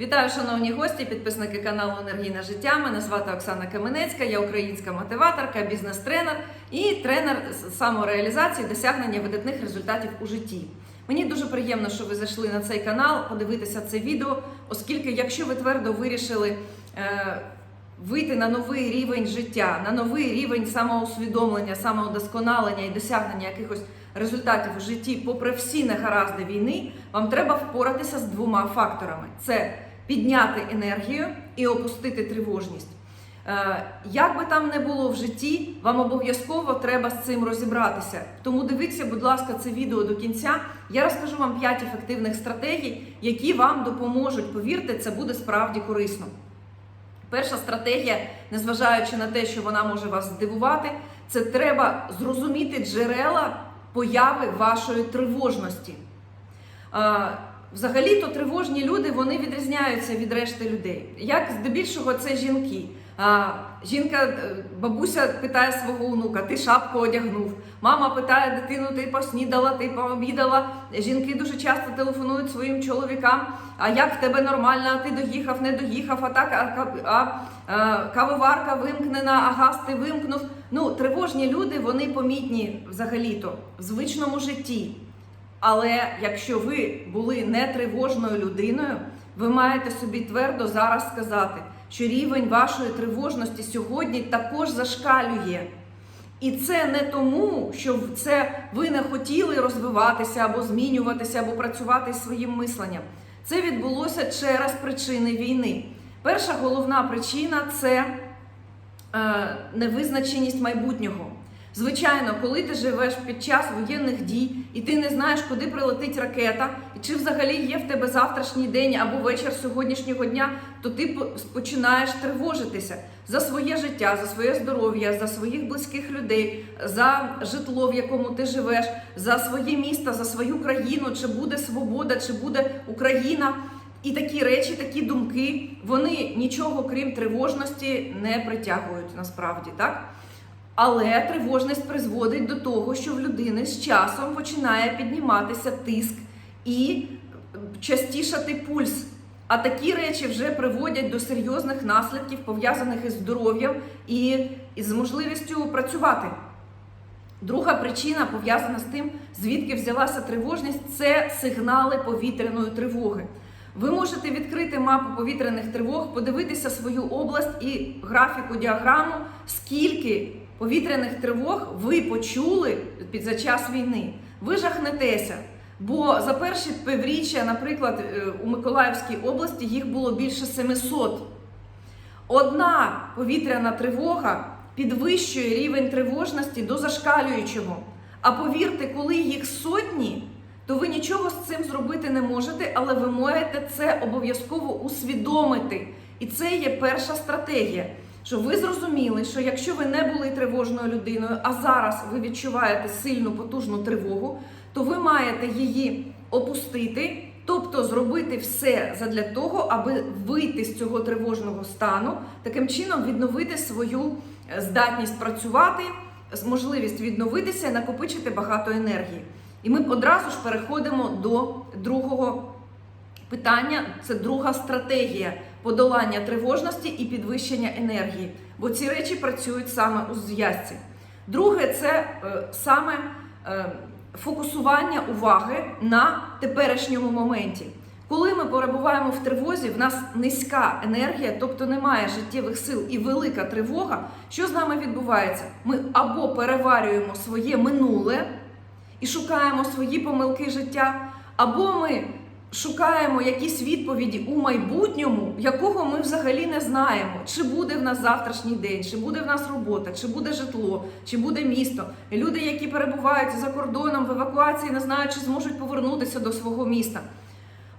Вітаю, шановні гості, підписники каналу Енергійне життя. Мене звати Оксана Каменецька, я українська мотиваторка, бізнес-тренер і тренер з самореалізації досягнення видатних результатів у житті. Мені дуже приємно, що ви зайшли на цей канал, подивитися це відео, оскільки, якщо ви твердо вирішили е, вийти на новий рівень життя, на новий рівень самоусвідомлення, самоудосконалення і досягнення якихось результатів у житті, попри всі негаразди війни, вам треба впоратися з двома факторами: це підняти енергію і опустити тривожність. Е, Як би там не було в житті, вам обов'язково треба з цим розібратися. Тому дивіться, будь ласка, це відео до кінця. Я розкажу вам 5 ефективних стратегій, які вам допоможуть. Повірте, це буде справді корисно. Перша стратегія, незважаючи на те, що вона може вас здивувати, це треба зрозуміти джерела появи вашої тривожності. Взагалі-то тривожні люди вони відрізняються від решти людей. Як здебільшого це жінки. А, жінка, е, бабуся питає свого онука, ти шапку одягнув. Мама питає дитину, ти поснідала, ти пообідала. Жінки дуже часто телефонують своїм чоловікам. А як в тебе нормально, а ти доїхав, не доїхав, а так, а, а, а кавоварка вимкнена, а газ ти вимкнув. Ну, тривожні люди вони помітні взагалі-то в звичному житті. Але якщо ви були не тривожною людиною, ви маєте собі твердо зараз сказати, що рівень вашої тривожності сьогодні також зашкалює. І це не тому, що це ви не хотіли розвиватися або змінюватися, або працювати своїм мисленням. Це відбулося через причини війни. Перша головна причина це е, невизначеність майбутнього. Звичайно, коли ти живеш під час воєнних дій і ти не знаєш, куди прилетить ракета, і чи взагалі є в тебе завтрашній день або вечір сьогоднішнього дня, то ти починаєш тривожитися за своє життя, за своє здоров'я, за своїх близьких людей, за житло, в якому ти живеш, за своє місто, за свою країну, чи буде свобода, чи буде Україна. І такі речі, такі думки, вони нічого крім тривожності не притягують насправді, так? Але тривожність призводить до того, що в людини з часом починає підніматися тиск і частішати пульс. А такі речі вже приводять до серйозних наслідків, пов'язаних із здоров'ям і із можливістю працювати. Друга причина пов'язана з тим, звідки взялася тривожність, це сигнали повітряної тривоги. Ви можете відкрити мапу повітряних тривог, подивитися свою область і графіку діаграму, скільки повітряних тривог ви почули за час війни. Ви жахнетеся. Бо за перші півріччя, наприклад, е, у Миколаївській області їх було більше 700. Одна повітряна тривога підвищує рівень тривожності до зашкалюючого. А повірте, коли їх сотні, то ви нічого з цим зробити не можете, але ви маєте це обов'язково усвідомити. І це є перша стратегія. Щоб ви зрозуміли, що якщо ви не були тривожною людиною, а зараз ви відчуваєте сильну потужну тривогу, то ви маєте її опустити, тобто зробити все задля того, аби вийти з цього тривожного стану, таким чином відновити свою е, здатність працювати, можливість відновитися і накопичити багато енергії. І ми одразу ж переходимо до другого питання це друга стратегія подолання тривожності і підвищення енергії. Бо ці речі працюють саме у зв'язці. Друге це е, саме е, фокусування уваги на теперішньому моменті. Коли ми перебуваємо в тривозі, в нас низька енергія, тобто немає життєвих сил і велика тривога. Що з нами відбувається? Ми або переварюємо своє минуле і шукаємо свої помилки життя, або ми шукаємо якісь відповіді у майбутньому, якого ми взагалі не знаємо, чи буде в нас завтрашній день, чи буде в нас робота, чи буде житло, чи буде місто. Люди, які перебувають за кордоном в евакуації, не знають, чи зможуть повернутися до свого міста.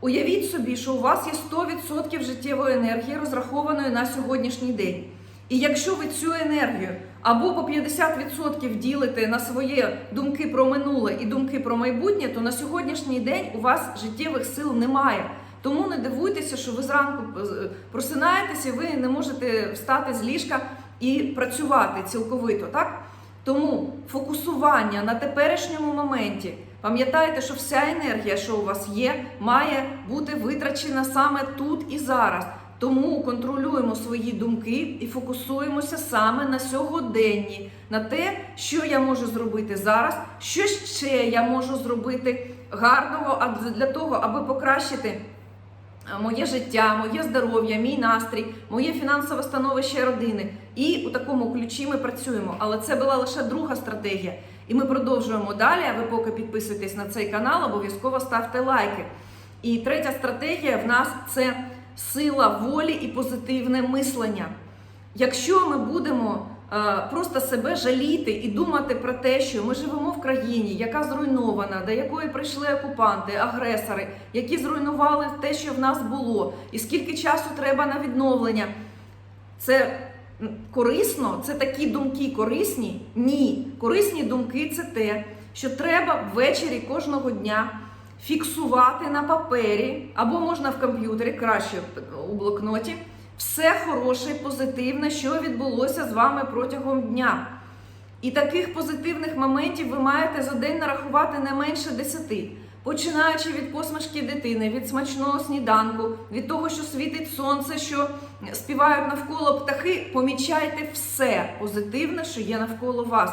Уявіть собі, що у вас є 100% життєвої енергії, розрахованої на сьогоднішній день. І якщо ви цю енергію або по 50% ділите на свої думки про минуле і думки про майбутнє, то на сьогоднішній день у вас життєвих сил немає. Тому не дивуйтеся, що ви зранку е, просинаєтеся, ви не можете встати з ліжка і працювати цілковито. Так? Тому фокусування на теперішньому моменті Пам'ятайте, що вся енергія, що у вас є, має бути витрачена саме тут і зараз. Тому контролюємо свої думки і фокусуємося саме на сьогоденні, на те, що я можу зробити зараз, що ще я можу зробити гарного для того, аби покращити е, моє життя, моє здоров'я, мій настрій, моє фінансове становище родини. І у такому ключі ми працюємо. Але це була лише друга стратегія. І ми продовжуємо далі. А ви поки підписуєтесь на цей канал, обов'язково ставте лайки. І третя стратегія в нас це сила волі і позитивне мислення. Якщо ми будемо е, просто себе жаліти і думати про те, що ми живемо в країні, яка зруйнована, до якої прийшли окупанти, агресори, які зруйнували те, що в нас було, і скільки часу треба на відновлення, це корисно, це такі думки корисні? Ні. Корисні думки це те, що треба ввечері кожного дня фіксувати на папері або можна в комп'ютері, краще у блокноті, все хороше, позитивне, що відбулося з вами протягом дня. І таких позитивних моментів ви маєте за день нарахувати не менше 10. Починаючи від посмішки дитини, від смачного сніданку, від того, що світить сонце, що співають навколо птахи, помічайте все позитивне, що є навколо вас.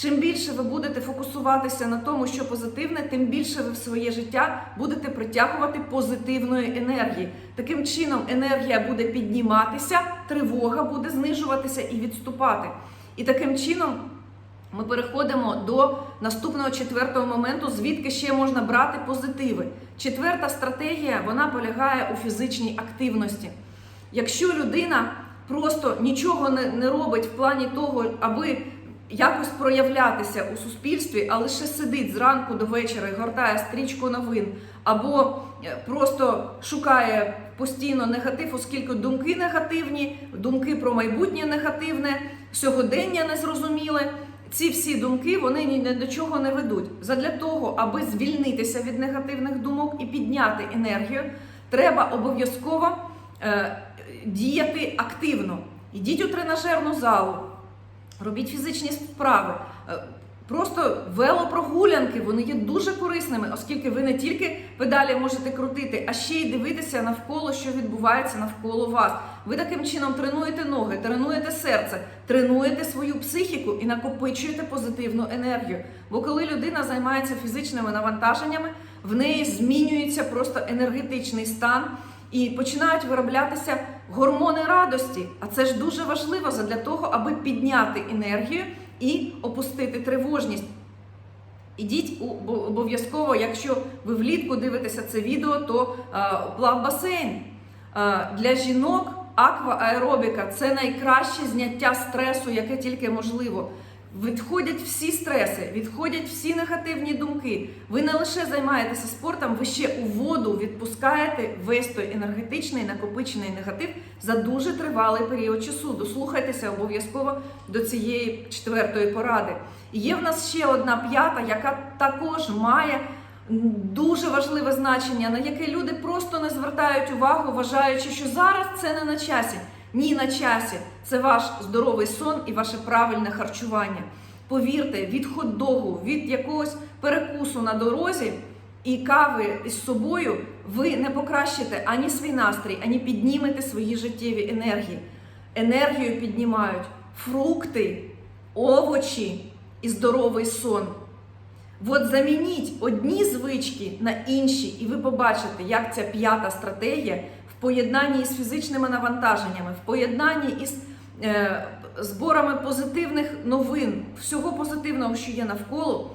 Чим більше ви будете фокусуватися на тому, що позитивне, тим більше ви в своє життя будете притягувати позитивної енергії. Таким чином енергія буде підніматися, тривога буде знижуватися і відступати. І таким чином ми переходимо до наступного четвертого моменту, звідки ще можна брати позитиви. Четверта стратегія вона полягає у фізичній активності. Якщо людина просто нічого не, робить в плані того, аби якось проявлятися у суспільстві, а лише сидить зранку до вечора і гортає стрічку новин, або е, просто шукає постійно негатив, оскільки думки негативні, думки про майбутнє негативне, сьогодення незрозуміле. Ці всі думки вони ні до чого не ведуть. Задля того, аби звільнитися від негативних думок і підняти енергію, треба обов'язково е, діяти активно. Ідіть у тренажерну залу, робіть фізичні справи. Е, Просто велопрогулянки вони є дуже корисними, оскільки ви не тільки педалі можете крутити, а ще й дивитися навколо, що відбувається навколо вас. Ви таким чином тренуєте ноги, тренуєте серце, тренуєте свою психіку і накопичуєте позитивну енергію. Бо коли людина займається фізичними навантаженнями, в неї змінюється просто енергетичний стан. І починають вироблятися гормони радості. А це ж дуже важливо для того, аби підняти енергію і опустити тривожність. Ідіть обов'язково, якщо ви влітку дивитеся це відео, то плав басейн. Для жінок аквааеробіка це найкраще зняття стресу, яке тільки можливо. Відходять всі стреси, відходять всі негативні думки. Ви не лише займаєтеся спортом, ви ще у воду відпускаєте весь той енергетичний накопичений негатив за дуже тривалий період часу. Дослухайтеся обов'язково до цієї четвертої поради. І є в нас ще одна п'ята, яка також має дуже важливе значення, на яке люди просто не звертають увагу, вважаючи, що зараз це не на часі. Ні, на часі. Це ваш здоровий сон і ваше правильне харчування. Повірте, від хот-догу, від якогось перекусу на дорозі і кави із собою ви не покращите ані свій настрій, ані піднімете свої життєві енергії. Енергію піднімають фрукти, овочі і здоровий сон. От замініть одні звички на інші, і ви побачите, як ця п'ята стратегія в поєднанні із фізичними навантаженнями, в поєднанні із е, зборами позитивних новин, всього позитивного, що є навколо,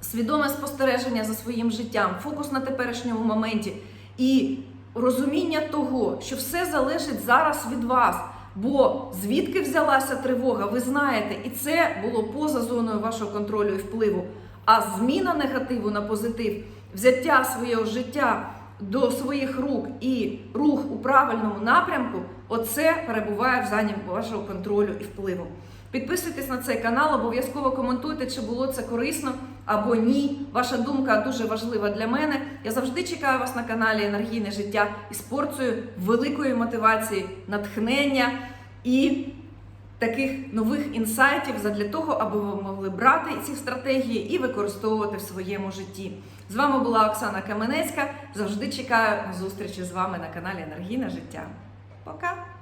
свідоме спостереження за своїм життям, фокус на теперішньому моменті і розуміння того, що все залежить зараз від вас. Бо звідки взялася тривога, ви знаєте, і це було поза зоною вашого контролю і впливу. А зміна негативу на позитив, взяття свого життя до своїх рук і рух у правильному напрямку, оце перебуває в зоні вашого контролю і впливу. Підписуйтесь на цей канал, обов'язково коментуйте, чи було це корисно або ні. Ваша думка дуже важлива для мене. Я завжди чекаю вас на каналі Енергійне життя із порцією великої мотивації, натхнення і таких нових інсайтів задля того, аби ви могли брати ці стратегії і використовувати в своєму житті. З вами була Оксана Каменецька. Завжди чекаю зустрічі з вами на каналі Енергійне життя. Пока!